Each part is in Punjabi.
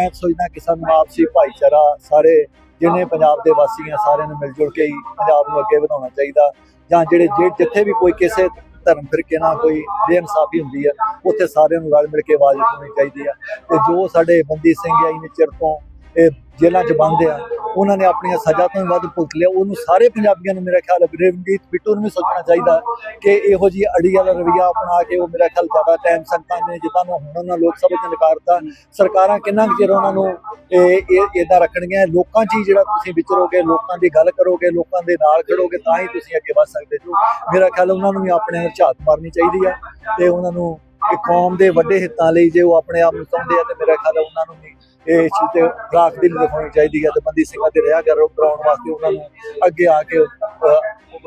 ਮੈਂ ਸੋਚਦਾ ਕਿ ਸਾਨੂੰ ਆਪਸੀ ਭਾਈਚਾਰਾ, ਸਾਰੇ ਜਿੰਨੇ ਪੰਜਾਬ ਦੇ ਵਾਸੀ ਆ, ਸਾਰਿਆਂ ਨੂੰ ਮਿਲ ਜੁਲ ਕੇ ਹੀ ਪੰਜਾਬ ਨੂੰ ਅੱਗੇ ਵਧਾਉਣਾ ਚਾਹੀਦਾ। ਜਾਂ ਜਿਹੜੇ ਜੇ- ਜਿੱਥੇ ਵੀ ਕੋਈ ਕਿਸੇ ਧਰਮ ਫਿਰਕੇ ਨਾਲ ਕੋਈ ਬੇਇਨਸਾਫੀ ਹੁੰਦੀ ਹੈ ਉੱਥੇ ਸਾਰਿਆਂ ਨੂੰ ਰਲ ਮਿਲ ਕੇ ਆਵਾਜ਼ ਉਠਾਉਣੀ ਚਾਹੀਦੀ ਹੈ ਤੇ ਜੋ ਸਾਡੇ ਬੰਦੀ ਸਿੰਘ ਆਈ ਨੇ ਚਿਰ ਤੋਂ ਇਹ ਜੇਲ੍ਹਾਂ 'ਚ ਬੰਦ ਆ ਉਹਨਾਂ ਨੇ ਆਪਣੀਆਂ ਸਜ਼ਾ ਤੋਂ ਵੀ ਵੱਧ ਭੁਗਤ ਲਿਆ। ਉਹਨੂੰ ਸਾਰੇ ਪੰਜਾਬੀਆਂ ਨੂੰ ਮੇਰਾ ਖਿਆਲ ਹੈ ਰਵਨੀਤ ਬਿੱਟੂ ਨੂੰ ਵੀ ਸੋਚਣਾ ਚਾਹੀਦਾ ਕਿ ਇਹੋ ਜੀ ਅੜੀ ਵਾਲਾ ਰਵਈਆ ਅਪਣਾ ਕੇ ਉਹ ਮੇਰਾ ਖਿਆਲ ਜ਼ਿਆਦਾ ਟਾਈਮ ਸੰਗਤਾਂ ਨੇ, ਜਿੱਦਾਂ ਨੂੰ ਹੁਣ ਉਹਨਾਂ ਲੋਕ ਸਭਾ 'ਚ ਨਕਾਰਤਾ ਸਰਕਾਰਾਂ ਕਿੰਨਾ ਕੁ ਚਿਰ ਉਹਨਾਂ ਨੂੰ ਇਹ ਇਹ ਇਦਾਂ ਰੱਖਣਗੀਆਂ? ਲੋਕਾਂ 'ਚ ਹੀ ਜਿਹੜਾ ਤੁਸੀਂ ਵਿਚਰੋਗੇ, ਲੋਕਾਂ ਦੀ ਗੱਲ ਕਰੋਗੇ, ਲੋਕਾਂ ਦੇ ਨਾਲ ਖੜੋਗੇ, ਤਾਂ ਹੀ ਤੁਸੀਂ ਅੱਗੇ ਵੱਧ ਸਕਦੇ ਹੋ। ਮੇਰਾ ਖਿਆਲ ਉਹਨਾਂ ਨੂੰ ਵੀ ਆਪਣੇ ਝਾਤ ਮਾਰਨੀ ਚਾਹੀਦੀ ਹੈ ਤੇ ਉਹਨਾਂ ਨੂੰ ਇਹ ਕੌਮ ਦੇ ਵੱਡੇ ਹਿੱਤਾਂ ਲਈ ਜੇ ਉਹ ਆਪਣੇ ਆਪ ਨੂੰ ਚਾਹੁੰਦੇ ਆ, ਤੇ ਮੇਰਾ ਖਿਆਲ ਹੈ ਉਹਨਾਂ ਨੂੰ ਵੀ ਇਹ ਚੀਜ਼ ਤੇ ਰਾਖ ਦਿਲ ਦਿਖਾਉਣੀ ਚਾਹੀਦੀ ਹੈ ਤੇ ਬੰਦੀ ਸਿੰਘਾਂ ਤੇ ਰਿਹਾ ਕਰੋ, ਕਰਾਉਣ ਵਾਸਤੇ ਉਹਨਾਂ ਨੂੰ ਅੱਗੇ ਆ ਕੇ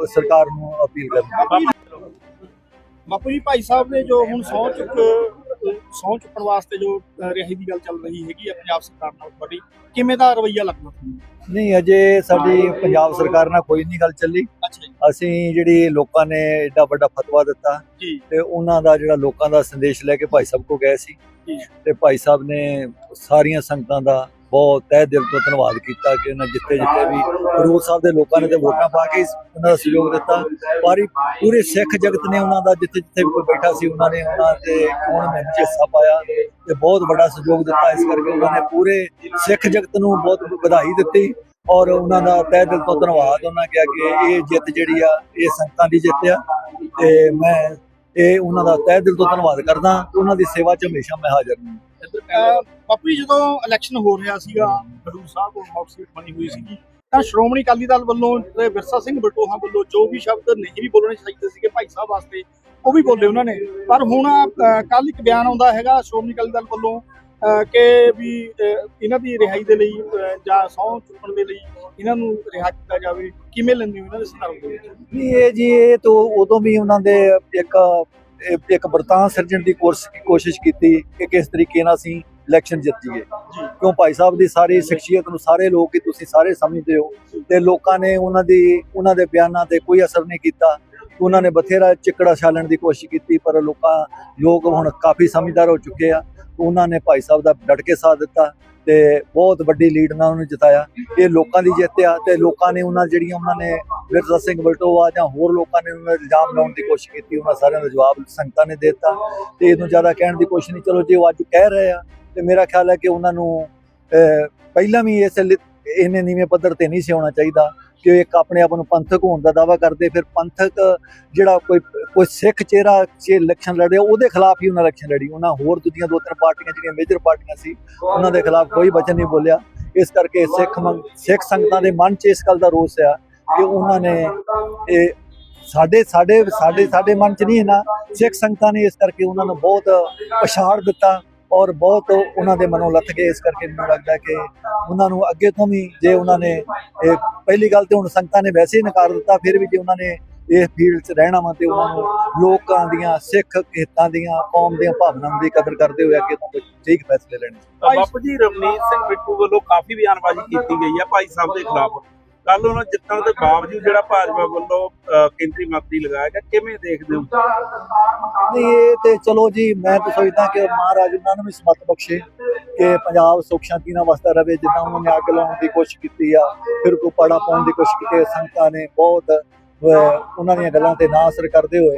ਸਰਕਾਰ ਨੂੰ ਅਪੀਲ ਕਰਨੀ ਬਾਪੂ ਜੀ, ਭਾਈ ਸਾਹਿਬ ਨੇ ਜੋ ਹੁਣ ਸਹੁੰ ਚੁੱਕ ਸਹੁੰ ਚੁੱਕਣ ਵਾਸਤੇ ਜੋ ਅ, ਰਿਹਾਈ ਦੀ ਗੱਲ ਚੱਲ ਰਹੀ ਹੈਗੀ ਆ ਪੰਜਾਬ ਸਰਕਾਰ ਨਾਲ ਤੁਹਾਡੀ ਕਿਵੇਂ ਦਾ ਰਵਈਆ ਲੱਗਦਾ ਤੁਹਾਨੂੰ? ਨਹੀਂ ਅਜੇ ਸਾਡੀ ਪੰਜਾਬ ਸਰਕਾਰ ਨਾਲ ਕੋਈ ਨਹੀਂ ਗੱਲ ਚੱਲੀ। ਅਸੀਂ ਜਿਹੜੀ ਲੋਕਾਂ ਨੇ ਏਡਾ ਵੱਡਾ ਫਤਵਾ ਦਿੱਤਾ ਤੇ ਉਹਨਾਂ ਦਾ ਜਿਹੜਾ ਲੋਕਾਂ ਦਾ ਸੰਦੇਸ਼ ਲੈ ਕੇ ਭਾਈ ਸਾਹਿਬ ਕੋ ਗਏ ਸੀ। ਤੇ ਭਾਈ ਸਾਹਿਬ ਨੇ ਸਾਰੀਆਂ ਸੰਗਤਾਂ ਦਾ ਬਹੁਤ ਤਹਿ ਦਿਲ ਤੋਂ ਧੰਨਵਾਦ ਕੀਤਾ ਕਿ ਉਹਨਾਂ ਜਿੱਥੇ ਜਿੱਥੇ ਵੀ ਗੁਰੂ ਸਾਹਿਬ ਦੇ ਲੋਕਾਂ ਨੇ ਤੇ ਵੋਟਾਂ ਪਾ ਕੇ ਉਹਨਾਂ ਦਾ ਸਹਿਯੋਗ ਦਿੱਤਾ। ਪਰ ਪੂਰੇ ਸਿੱਖ ਜਗਤ ਨੇ ਉਹਨਾਂ ਦਾ ਜਿੱਥੇ ਜਿੱਥੇ ਵੀ ਕੋਈ ਬੈਠਾ ਸੀ, ਉਹਨਾਂ ਨੇ ਉਹਨਾਂ ਦੇ ਕੋਣ ਮੁਹਿੰਮ ਹਿੱਸਾ ਪਾਇਆ ਤੇ ਬਹੁਤ ਵੱਡਾ ਸਹਿਯੋਗ ਦਿੱਤਾ। ਇਸ ਕਰਕੇ ਉਹਨਾਂ ਨੇ ਪੂਰੇ ਸਿੱਖ ਜਗਤ ਨੂੰ ਬਹੁਤ ਵਧਾਈ ਦਿੱਤੀ ਔਰ ਉਹਨਾਂ ਦਾ ਤਹਿ ਦਿਲ ਤੋਂ ਧੰਨਵਾਦ। ਉਹਨਾਂ ਕਿਹਾ ਕਿ ਇਹ ਜਿੱਤ ਜਿਹੜੀ ਆ, ਇਹ ਸੰਗਤਾਂ ਦੀ ਜਿੱਤ ਆ ਤੇ ਮੈਂ ਇਹ ਉਹਨਾਂ ਦਾ ਤਹਿ ਦਿਲ ਤੋਂ ਧੰਨਵਾਦ ਕਰਦਾ ਉਹਨਾਂ ਦੀ ਸੇਵਾ 'ਚ ਹਮੇਸ਼ਾ ਮੈਂ ਹਾਜ਼ਰ ਹਾਂ। ਬਾਪੂ ਜੀ ਜਦੋਂ ਇਲੈਕਸ਼ਨ ਹੋ ਰਿਹਾ ਸੀਗਾ ਖਡੂਰ ਸਾਹਿਬ ਤੋਂ ਹੌਟ ਸੀਟ ਬਣੀ ਹੋਈ ਸੀਗੀ ਤਾਂ ਸ਼੍ਰੋਮਣੀ ਅਕਾਲੀ ਦਲ ਵੱਲੋਂ ਤੇ ਵਿਰਸਾ ਸਿੰਘ ਬਟੋਹਾ ਵੱਲੋਂ ਜੋ ਵੀ ਸ਼ਬਦ ਨਹੀਂ ਵੀ ਬੋਲਣੇ ਚਾਹੀਦੇ ਸੀਗੇ ਭਾਈ ਸਾਹਿਬ ਵਾਸਤੇ ਉਹ ਵੀ ਬੋਲੇ ਉਹਨਾਂ ਨੇ। ਪਰ ਹੁਣ ਕੱਲ ਇੱਕ ਬਿਆਨ ਆਉਂਦਾ ਹੈਗਾ ਸ਼੍ਰੋਮਣੀ ਅਕਾਲੀ ਦਲ ਵੱਲੋਂ ਅ, ਕਿ ਵੀ ਇਹਨਾਂ ਦੀ ਰਿਹਾਈ ਦੇ ਲਈ ਜਾਂ ਸਹੁੰ ਚੁੱਕਣ ਦੇ ਲਈ ਇਹਨਾਂ ਨੂੰ ਰਿਹਾ ਕੀਤਾ ਜਾਵੇ ਕਿਵੇਂ ਲੈਂਦੇ ਹੋ ਇਹਨਾਂ ਦੇ ਸੰਦਰਭ ਦੇ ਵਿੱਚ? ਨਹੀਂ ਇਹ ਜੀ ਇਹ ਤੋਂ ਉਦੋਂ ਵੀ ਉਹਨਾਂ ਦੇ ਇੱਕ ਇੱਕ- ਵਰਤਾਂ ਸਿਰਜਣ ਦੀ ਕੋਰਸ ਕੋਸ਼ਿਸ਼ ਕੀਤੀ ਕਿ ਕਿਸ ਤਰੀਕੇ ਨਾਲ ਅਸੀਂ ਇਲੈਕਸ਼ਨ ਜਿੱਤ ਜੀਏ ਕਿਉਂ ਭਾਈ ਸਾਹਿਬ ਦੀ ਸਾਰੀ ਸ਼ਖਸੀਅਤ ਨੂੰ ਸਾਰੇ ਲੋਕ ਹੀ ਤੁਸੀਂ ਸਾਰੇ ਸਮਝਦੇ ਹੋ ਤੇ ਲੋਕਾਂ ਨੇ ਉਹਨਾਂ ਦੀ ਉਹਨਾਂ ਦੇ ਬਿਆਨਾਂ ਤੇ ਕੋਈ ਅਸਰ ਨਹੀਂ ਕੀਤਾ। ਉਹਨਾਂ ਨੇ ਬਥੇਰਾ ਚਿੱਕੜਾ ਛਾਲਣ ਦੀ ਕੋਸ਼ਿਸ਼ ਕੀਤੀ ਪਰ ਲੋਕਾਂ ਲੋਕ ਹੁਣ ਕਾਫੀ ਸਮਝਦਾਰ ਹੋ ਚੁੱਕੇ ਆ। ਉਹਨਾਂ ਨੇ ਭਾਈ ਸਾਹਿਬ ਦਾ ਡਟ ਕੇ ਸਾਥ ਦਿੱਤਾ। ਤੇ ਬਹੁਤ ਵੱਡੀ ਲੀਡ ਨਾਲ ਉਹਨੂੰ ਜਿਤਾਇਆ। ਇਹ ਲੋਕਾਂ ਦੀ ਜਿੱਤ ਆ ਤੇ ਲੋਕਾਂ ਨੇ ਉਹਨਾਂ ਜਿਹੜੀਆਂ ਉਹਨਾਂ ਨੇ ਵਿਰਸਾ ਸਿੰਘ ਬਲਟੋਆ ਜਾਂ ਹੋਰ ਲੋਕਾਂ ਨੇ ਉਹਨਾਂ ਤੇ ਇਲਜ਼ਾਮ ਲਾਉਣ ਦੀ ਕੋਸ਼ਿਸ਼ ਕੀਤੀ, ਉਹਨਾਂ ਸਾਰਿਆਂ ਦਾ ਜਵਾਬ ਸੰਗਤਾਂ ਨੇ ਦੇ ਦਿੱਤਾ। ਤੇ ਇਹਨੂੰ ਜ਼ਿਆਦਾ ਕਹਿਣ ਦੀ ਕੋਸ਼ਿਸ਼ ਨਹੀਂ, ਚਲੋ ਜੇ ਉਹ ਅੱਜ ਕਹਿ ਰਹੇ ਆ ਤੇ ਮੇਰਾ ਖਿਆਲ ਹੈ ਕਿ ਉਹਨਾਂ ਨੂੰ ਪਹਿਲਾਂ ਵੀ ਇਸ ਲਿ- ਇੰਨੇ ਨੀਵੇਂ ਪੱਧਰ ਤੇ ਨਹੀਂ ਸੀ ਹੋਣਾ ਚਾਹੀਦਾ। ਕਿ ਇੱਕ ਆਪਣੇ ਆਪ ਨੂੰ ਪੰਥਕ ਹੋਣ ਦਾ ਦਾਵਾ ਕਰਦੇ, ਫਿਰ ਪੰਥਕ ਜਿਹੜਾ ਕੋਈ ਕੋਈ ਸਿੱਖ ਚਿਹਰਾ, ਜੇ ਇਲੈਕਸ਼ਨ ਲੜ ਰਿਹਾ ਉਹਦੇ ਖਿਲਾਫ ਹੀ ਉਹਨਾਂ ਇਲੈਕਸ਼ਨ ਲੜੀ। ਉਹਨਾਂ ਹੋਰ ਦੂਜੀਆਂ ਦੋ ਤਿੰਨ ਪਾਰਟੀਆਂ, ਜਿਹੜੀਆਂ ਮੇਜਰ ਪਾਰਟੀਆਂ ਸੀ, ਉਹਨਾਂ ਦੇ ਖਿਲਾਫ ਕੋਈ ਬਚਨ ਨਹੀਂ ਬੋਲਿਆ। ਇਸ ਕਰਕੇ ਸਿੱਖ ਮੰਗ- ਸਿੱਖ ਸੰਗਤਾਂ ਦੇ ਮਨ 'ਚ ਇਸ ਗੱਲ ਦਾ ਰੋਸ ਆ ਕਿ ਉਹਨਾਂ ਨੇ ਇਹ ਸਾਡੇ ਸਾਡੇ ਸਾਡੇ ਸਾਡੇ ਮਨ 'ਚ ਨਹੀਂ ਹੈ ਨਾ, ਸਿੱਖ ਸੰਗਤਾਂ ਨੇ ਇਸ ਕਰਕੇ ਉਹਨਾਂ ਨੂੰ ਬਹੁਤ ਪਛਾੜ ਦਿੱਤਾ। ਔਰ ਬਹੁਤ ਉਹਨਾਂ ਦੇ ਮਨੋਂ ਲੱਥ ਗਏ, ਇਸ ਕਰਕੇ ਮੈਨੂੰ ਲੱਗਦਾ ਕਿ ਉਹਨਾਂ ਨੂੰ ਅੱਗੇ ਤੋਂ ਵੀ ਜੇ ਉਹਨਾਂ ਨੇ ਪਹਿਲੀ ਗੱਲ ਤੇ ਹੁਣ ਸੰਗਤਾਂ ਨੇ ਵੈਸੇ ਹੀ ਨਕਾਰ ਦਿੱਤਾ, ਫਿਰ ਵੀ ਜੇ ਉਹਨਾਂ ਨੇ ਇਸ ਫੀਲਡ 'ਚ ਰਹਿਣਾ ਵਾ ਤੇ ਉਹਨਾਂ ਨੂੰ ਲੋਕਾਂ ਦੀਆਂ, ਸਿੱਖ ਹਿੱਤਾਂ ਦੀਆਂ, ਕੌਮ ਦੀਆਂ ਭਾਵਨਾਵਾਂ ਦੀ ਕਦਰ ਕਰਦੇ ਹੋਏ ਅੱਗੇ ਤੋਂ ਠੀਕ ਫੈਸਲੇ ਲੈਣੇ। ਤਾਂ ਬਾਪੂ ਜੀ ਰਵਨੀਤ ਸਿੰਘ ਬਿੱਟੂ ਵੱਲੋਂ ਕਾਫੀ ਬਿਆਨਬਾਜ਼ੀ ਕੀਤੀ ਗਈ ਹੈ ਭਾਈ ਸਾਹਿਬ ਦੇ ਖਿਲਾਫ। ਕੱਲ ਉਹਨਾਂ ਜਿੱਤਣ ਦੇ ਬਾਵਜੂਦ ਜਿਹੜਾ ਭਾਜਪਾ ਵੱਲੋਂ ਕੇਂਦਰੀ ਮੰਤਰੀ ਲਗਾਇਆ ਗਿਆ, ਕਿਵੇਂ ਦੇਖਦੇ ਹੋ? ਨਹੀਂ, ਇਹ ਤੇ ਚਲੋ ਜੀ, ਮੈਂ ਤਾਂ ਸੋਚਦਾ ਕਿ ਮਹਾਰਾਜ ਉਹਨਾਂ ਨੂੰ ਵੀ ਸਮਤ ਬਖਸ਼ੇ ਕਿ ਪੰਜਾਬ ਸੁਖ ਸ਼ਾਂਤੀ ਨਾਲ ਵਸਦਾ ਰਵੇ ਜਿੱਦਾਂ ਉਹਨਾਂ ਨੇ ਅੱਗ ਲਾਉਣ ਦੀ ਕੋਸ਼ਿਸ਼ ਕੀਤੀ ਆ, ਫਿਰ ਕੋ ਪਾੜਾ ਪਾਉਣ ਦੀ ਕੋਸ਼ਿਸ਼ ਕੀਤੀ, ਸੰਗਤਾਂ ਨੇ ਬਹੁਤ ਉਹਨਾਂ ਦੀਆਂ ਗੱਲਾਂ ਤੇ ਨਾ ਅਸਰ ਕਰਦੇ ਹੋਏ,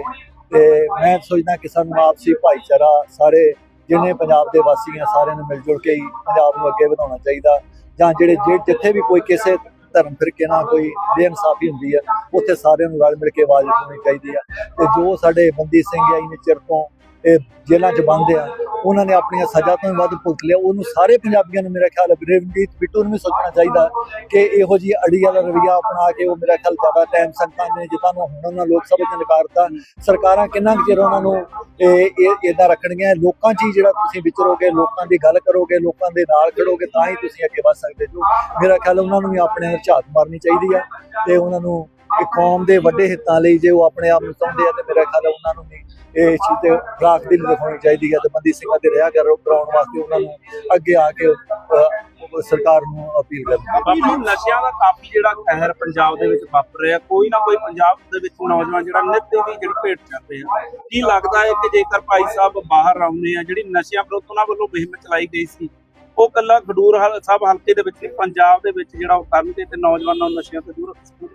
ਤੇ ਮੈਂ ਸੋਚਦਾ ਕਿ ਸਾਨੂੰ ਆਪਸੀ ਭਾਈਚਾਰਾ, ਸਾਰੇ ਜਿੰਨੇ ਪੰਜਾਬ ਦੇ ਵਾਸੀ ਆ, ਸਾਰਿਆਂ ਨੂੰ ਮਿਲ ਜੁਲ ਕੇ ਹੀ ਪੰਜਾਬ ਨੂੰ ਅੱਗੇ ਵਧਾਉਣਾ ਚਾਹੀਦਾ, ਜਾਂ ਜਿਹੜੇ ਜੇ- ਜਿੱਥੇ ਵੀ ਕੋਈ ਕਿਸੇ ਧਰਮ ਫਿਰਕੇ ਨਾਲ ਕੋਈ ਬੇਇਨਸਾਫੀ ਹੁੰਦੀ ਹੈ, ਉੱਥੇ ਸਾਰਿਆਂ ਨੂੰ ਰਲ ਮਿਲ ਕੇ ਆਵਾਜ਼ ਉਠਾਉਣੀ ਚਾਹੀਦੀ ਆ ਤੇ ਜੋ ਸਾਡੇ ਬੰਦੀ ਸਿੰਘ ਆਈ ਨੇ ਚਿਰ ਤੋਂ ਇਹ ਜੇਲ੍ਹਾਂ 'ਚ ਬੰਦ ਆ ਉਹਨਾਂ ਨੇ ਆਪਣੀਆਂ ਸਜ਼ਾ ਤੋਂ ਵੀ ਵੱਧ ਭੁਗਤ ਲਿਆ। ਉਹਨੂੰ ਸਾਰੇ ਪੰਜਾਬੀਆਂ ਨੂੰ ਮੇਰਾ ਖਿਆਲ ਹੈ, ਰਵਨੀਤ ਬਿੱਟੂ ਨੂੰ ਵੀ ਸੋਚਣਾ ਚਾਹੀਦਾ ਕਿ ਇਹੋ ਜੀ ਅੜੀ ਵਾਲਾ ਰਵਈਆ ਅਪਣਾ ਕੇ ਉਹ ਮੇਰਾ ਖਿਆਲ ਜ਼ਿਆਦਾ ਟਾਈਮ ਸੰਗਤਾਂ ਨੇ, ਜਿੱਦਾਂ ਨੂੰ ਹੁਣ ਉਹਨਾਂ ਲੋਕ ਸਭਾ 'ਚ ਨਕਾਰਤਾ। ਸਰਕਾਰਾਂ ਕਿੰਨਾ ਕੁ ਚਿਰ ਉਹਨਾਂ ਨੂੰ ਇਹ ਇਹ ਇਦਾਂ ਰੱਖਣਗੀਆਂ? ਲੋਕਾਂ 'ਚ ਹੀ ਜਿਹੜਾ ਤੁਸੀਂ ਵਿਚਰੋਗੇ, ਲੋਕਾਂ ਦੀ ਗੱਲ ਕਰੋਗੇ, ਲੋਕਾਂ ਦੇ ਨਾਲ ਖੜੋਗੇ, ਤਾਂ ਹੀ ਤੁਸੀਂ ਅੱਗੇ ਵੱਧ ਸਕਦੇ ਹੋ। ਮੇਰਾ ਖਿਆਲ ਉਹਨਾਂ ਨੂੰ ਵੀ ਆਪਣੇ ਝਾਤ ਮਾਰਨੀ ਚਾਹੀਦੀ ਆ ਤੇ ਉਹਨਾਂ ਨੂੰ ਕੌਮ ਦੇ ਵੱਡੇ ਹਿੱਤਾਂ ਲਈ ਜੇ ਉਹ ਆਪਣੇ ਆਪ ਨੂੰ ਚਾਹੁੰਦੇ ਆ, ਤੇ ਮੇਰਾ ਖਿਆਲ ਉਹਨਾਂ ਨੂੰ ਵੀ ਇਹ ਚੀਜ਼ ਤੇ ਰਾਖ ਦਿਲ ਦਿਖਾਉਣੀ ਚਾਹੀਦੀ ਹੈ ਤੇ ਬੰਦੀ ਸਿੰਘਾਂ ਤੇ ਰਿਹਾ ਕਰੋ ਕਰਾਉਣ ਵਾਸਤੇ ਉਹਨਾਂ ਨੂੰ ਅੱਗੇ ਆ ਕੇ ਸਰਕਾਰ ਨੂੰ ਅਪੀਲ ਕਰਨੀ ਜੀ ਨਸ਼ਿਆਂ ਦਾ ਕਾਫੀ ਜਿਹੜਾ ਕਹਿਰ ਪੰਜਾਬ ਦੇ ਵਿੱਚ ਵਾਪਰ ਰਿਹਾ। ਕੋਈ ਨਾ ਕੋਈ ਪੰਜਾਬ ਦੇ ਵਿੱਚ ਨੌਜਵਾਨ ਜਿਹੜਾ ਨਿੱਤ ਦੀ ਜਿਹੜੀ ਭੇਟ ਕਰਦੇ ਆ ਕੀ ਲੱਗਦਾ ਹੈ ਕਿ ਜੇਕਰ ਭਾਈ ਸਾਹਿਬ ਬਾਹਰ ਆਉਂਦੇ ਆ ਜਿਹੜੀ ਨਸ਼ਿਆਂ ਵਿਰੁੱਧ ਉਹਨਾਂ ਵੱਲੋਂ ਮੁਹਿੰਮ ਚਲਾਈ ਗਈ ਸੀ ਉਹ ਕੱਲਾ ਖਡੂਰ ਹਲ- ਸਾਹਿਬ ਹਲਕੇ ਦੇ ਵਿੱਚ ਨਹੀਂ, ਪੰਜਾਬ ਦੇ ਵਿੱਚ ਜਿਹੜਾ ਉਹ ਕਰਨਗੇ ਤੇ ਨੌਜਵਾਨਾਂ ਨੂੰ ਨਸ਼ਿਆਂ ਤੋਂ ਦੂਰ ਰੱਖਣਗੇ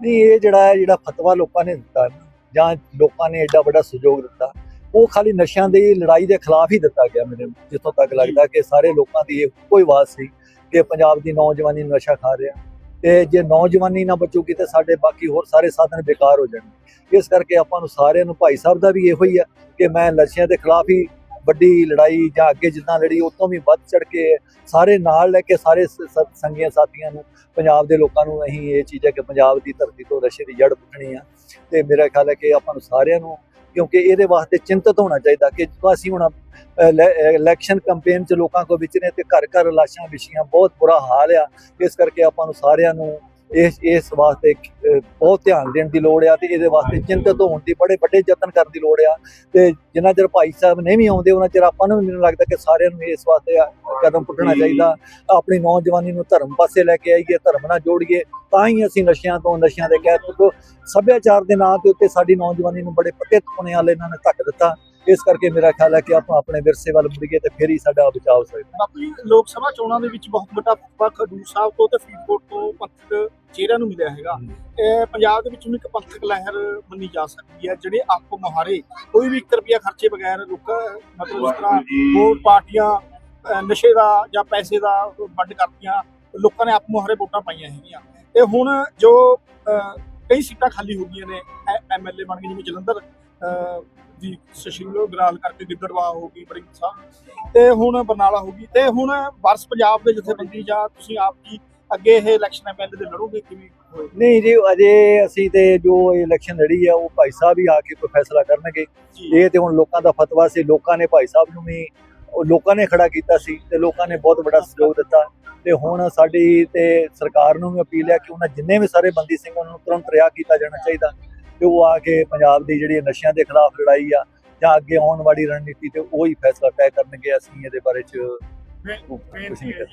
ਨਹੀਂ ਇਹ ਜਿਹੜਾ ਹੈ ਜਿਹੜਾ ਫਤਵਾ ਲੋਕਾਂ ਨੇ ਦਿੱਤਾ ਨਾ, ਜਾਂ ਲੋਕਾਂ ਨੇ ਐਡਾ ਵੱਡਾ ਸਹਿਯੋਗ ਦਿੱਤਾ ਉਹ ਖਾਲੀ ਨਸ਼ਿਆਂ ਦੀ ਲੜਾਈ ਦੇ ਖਿਲਾਫ ਹੀ ਦਿੱਤਾ ਗਿਆ ਮੈਨੂੰ ਜਿੱਥੋਂ ਤੱਕ ਲੱਗਦਾ ਕਿ ਸਾਰੇ ਲੋਕਾਂ ਦੀ ਇਹ ਕੋਈ ਆਵਾਜ਼ ਸੀ ਕਿ ਪੰਜਾਬ ਦੀ ਨੌਜਵਾਨੀ ਨਸ਼ਾ ਖਾ ਰਿਹਾ। ਤੇ ਜੇ ਨੌਜਵਾਨੀ ਨਾ ਬਚੂਗੀ ਤੇ ਸਾਡੇ ਬਾਕੀ ਹੋਰ ਸਾਰੇ ਸਾਧਨ ਬੇਕਾਰ ਹੋ ਜਾਣਗੇ। ਇਸ ਕਰਕੇ ਆਪਾਂ ਨੂੰ ਸਾਰਿਆਂ ਨੂੰ ਭਾਈ ਸਾਹਿਬ ਦਾ ਵੀ ਇਹੋ ਹੀ ਆ ਕਿ ਮੈਂ ਨਸ਼ਿਆਂ ਦੇ ਖਿਲਾਫ ਹੀ ਵੱਡੀ ਲੜਾਈ ਜਾਂ ਅੱਗੇ ਜਿੱਦਾਂ ਲੜੀ ਉਹ ਤੋਂ ਵੀ ਵੱਧ ਚੜ ਕੇ ਸਾਰੇ ਨਾਲ ਲੈ ਕੇ ਸਾਰੇ ਸੰਗੀਆਂ ਸਾਥੀਆਂ ਨੂੰ ਪੰਜਾਬ ਦੇ ਲੋਕਾਂ ਨੂੰ ਅਸੀਂ ਇਹ ਚੀਜ਼ ਹੈ ਕਿ ਪੰਜਾਬ ਦੀ ਧਰਤੀ ਤੋਂ ਨਸ਼ੇ ਦੀ ਜੜ ਪੁੱਟਣੀ ਆ। ਤੇ ਮੇਰਾ ਖਿਆਲ ਹੈ ਕਿ ਆਪਾਂ ਨੂੰ ਸਾਰਿਆਂ ਨੂੰ, ਕਿਉਂਕਿ ਇਹਦੇ ਵਾਸਤੇ ਚਿੰਤਤ ਹੋਣਾ ਚਾਹੀਦਾ ਕਿ ਜਦੋਂ ਅਸੀਂ ਹੁਣ ਇਲੈਕਸ਼ਨ ਕੈਂਪੇਨ ਚ ਲੋਕਾਂ ਕੋ ਵਿਚਰੇ ਤੇ ਘਰ ਘਰ ਲਾਸ਼ਾਂ ਵਿਛੀਆਂ ਬਹੁਤ ਬੁਰਾ ਹਾਲ ਆ, ਇਸ ਕਰਕੇ ਆਪਾਂ ਨੂੰ ਸਾਰਿਆਂ ਨੂੰ ਇਸ ਇਸ ਵਾਸਤੇ ਬਹੁਤ ਧਿਆਨ ਦੇਣ ਦੀ ਲੋੜ ਆ ਤੇ ਇਹਦੇ ਵਾਸਤੇ ਚਿੰਤਤ ਹੋਣ ਦੀ ਬੜੇ ਵੱਡੇ ਯਤਨ ਕਰਨ ਦੀ ਲੋੜ ਆ ਤੇ ਜਿੰਨਾ ਚਿਰ ਭਾਈ ਸਾਹਿਬ ਨਹੀਂ ਵੀ ਆਉਂਦੇ ਉਹਨਾਂ ਚਿਰ ਆਪਾਂ ਨੂੰ ਮੈਨੂੰ ਲੱਗਦਾ ਕਿ ਸਾਰਿਆਂ ਨੂੰ ਇਸ ਵਾਸਤੇ ਕਦਮ ਪੁੱਟਣਾ ਚਾਹੀਦਾ। ਆਪਣੀ ਨੌਜਵਾਨੀ ਨੂੰ ਧਰਮ ਪਾਸੇ ਲੈ ਕੇ ਆਈਏ ਧਰਮ ਨਾਲ ਜੋੜੀਏ ਤਾਂ ਹੀ ਅਸੀਂ ਨਸ਼ਿਆਂ ਤੋਂ ਨਸ਼ਿਆਂ ਦੇ ਕਹਿ ਤੋਂ ਸੱਭਿਆਚਾਰ ਦੇ ਨਾਂ ਦੇ ਉੱਤੇ ਸਾਡੀ ਨੌਜਵਾਨੀ ਨੂੰ ਬੜੇ ਪੱਕੇ ਪੁਣੇ ਵਾਲੇ ਇਹਨਾਂ ਨੇ ਧੱਕ ਦਿੱਤਾ। ਇਸ ਕਰਕੇ ਮੇਰਾ ਖਿਆਲ ਹੈ ਕਿ ਆਪਾਂ ਆਪਣੇ ਵਿਰਸੇ ਵੱਲ ਮੁੜੀਏ ਤੇ ਫਿਰ ਹੀ ਸਾਡਾ ਬਚਾਅ ਹੋ ਸਕਦਾ। ਬਾਪੂ ਜੀ ਲੋਕ ਸਭਾ ਚੋਣਾਂ ਦੇ ਵਿੱਚ ਬਹੁਤ ਵੱਡਾ ਫਤਵਾ ਖਡੂਰ ਸਾਹਿਬ ਤੋਂ ਤੇ ਫਰੀਦਕੋਟ ਤੋਂ ਪੰਥਕ ਚਿਹਰਿਆਂ ਨੂੰ ਮਿਲਿਆ ਹੈਗਾ। ਇਹ ਪੰਜਾਬ ਦੇ ਵਿੱਚ ਇੱਕ ਪੰਥਕ ਲਹਿਰ ਮੰਨੀ ਜਾ ਸਕਦੀ ਹੈ ਜਿਹੜੇ ਆਪ ਮੁਹਾਰੇ ਕੋਈ ਵੀ 1 ਰੁਪਿਆ ਖਰਚੇ ਬਗੈਰ ਲੋਕ ਮਤਲਬ ਇਸ ਤਰ੍ਹਾਂ ਹੋਰ ਪਾਰਟੀਆਂ ਨਸ਼ੇ ਦਾ ਜਾਂ ਪੈਸੇ ਦਾ ਵੰਡ ਕਰਦੀਆਂ ਲੋਕਾਂ ਨੇ ਆਪ ਮੁਹਾਰੇ ਵੋਟਾਂ ਪਾਈਆਂ ਹੈਗੀਆਂ। ਤੇ ਹੁਣ ਜੋ ਅਹ, ਕਈ ਸੀਟਾਂ ਖਾਲੀ ਹੋ ਗਈਆਂ ਨੇ ਐਮਐਲਏ ਬਣ ਗਏ ਜਿਵੇਂ ਜਲੰਧਰ ਅਹ, ਦੀ ਸੁਸ਼ੀਲ ਗਰਾਲ ਕਰਕੇ ਗਿੱਦੜਵਾ ਹੋ ਗਈ ਬੜੀ ਸਾਹਿਬ ਤੇ ਹੁਣ ਬਰਨਾਲਾ ਹੋ ਗਈ। ਤੇ ਹੁਣ ਵਰਸ ਪੰਜਾਬ ਦੇ ਜਥੇਬੰਦੀ ਜਾਂ ਤੁਸੀਂ ਆਪ ਜੀ ਅੱਗੇ ਇਹ ਇਲੈਕਸ਼ਨ ਐਮਐਲਏ ਦੇ ਲੜੋਗੇ ਕਿਵੇਂ? ਨਹੀਂ ਜੀ ਅਜੇ ਅਸੀਂ ਤੇ ਜੋ ਇਲੈਕਸ਼ਨ ਲੜੀ ਆ ਉਹ ਭਾਈ ਸਾਹਿਬ ਹੀ ਆ ਕੇ ਕੋਈ ਫੈਸਲਾ ਕਰਨਗੇ। ਇਹ ਤੇ ਹੁਣ ਲੋਕਾਂ ਦਾ ਫਤਵਾ ਸੀ। ਲੋਕਾਂ ਨੇ ਭਾਈ ਸਾਹਿਬ ਨੂੰ ਵੀ ਉਹ ਲੋਕਾਂ ਨੇ ਖੜਾ ਕੀਤਾ ਸੀ ਤੇ ਲੋਕਾਂ ਨੇ ਬਹੁਤ ਵੱਡਾ ਸਹਿਯੋਗ ਦਿੱਤਾ। ਤੇ ਹੁਣ ਸਾਡੀ ਤੇ ਸਰਕਾਰ ਨੂੰ ਵੀ ਅਪੀਲ ਹੈ ਕਿ ਉਹਨਾਂ ਜਿੰਨੇ ਵੀ ਸਾਰੇ ਬੰਦੀ ਸਿੰਘ ਉਹਨਾਂ ਨੂੰ ਤੁਰੰਤ ਰਿਹਾ ਕੀਤਾ ਜਾਣਾ ਚਾਹੀਦਾ। ਤੇ ਉਹ ਆ ਕੇ ਪੰਜਾਬ ਦੀ ਜਿਹੜੀ ਨਸ਼ਿਆਂ ਦੇ ਖਿਲਾਫ ਲੜਾਈ ਆ ਜਾਂ ਅੱਗੇ ਆਉਣ ਵਾਲੀ ਰਣਨੀਤੀ ਤੇ ਉਹ ਹੀ ਫੈਸਲਾ ਤੈਅ ਕਰਨਗੇ ਅਸੀਂ ਇਹਦੇ ਬਾਰੇ ਚ ਕੁਝ ਨਹੀਂ ਕਰ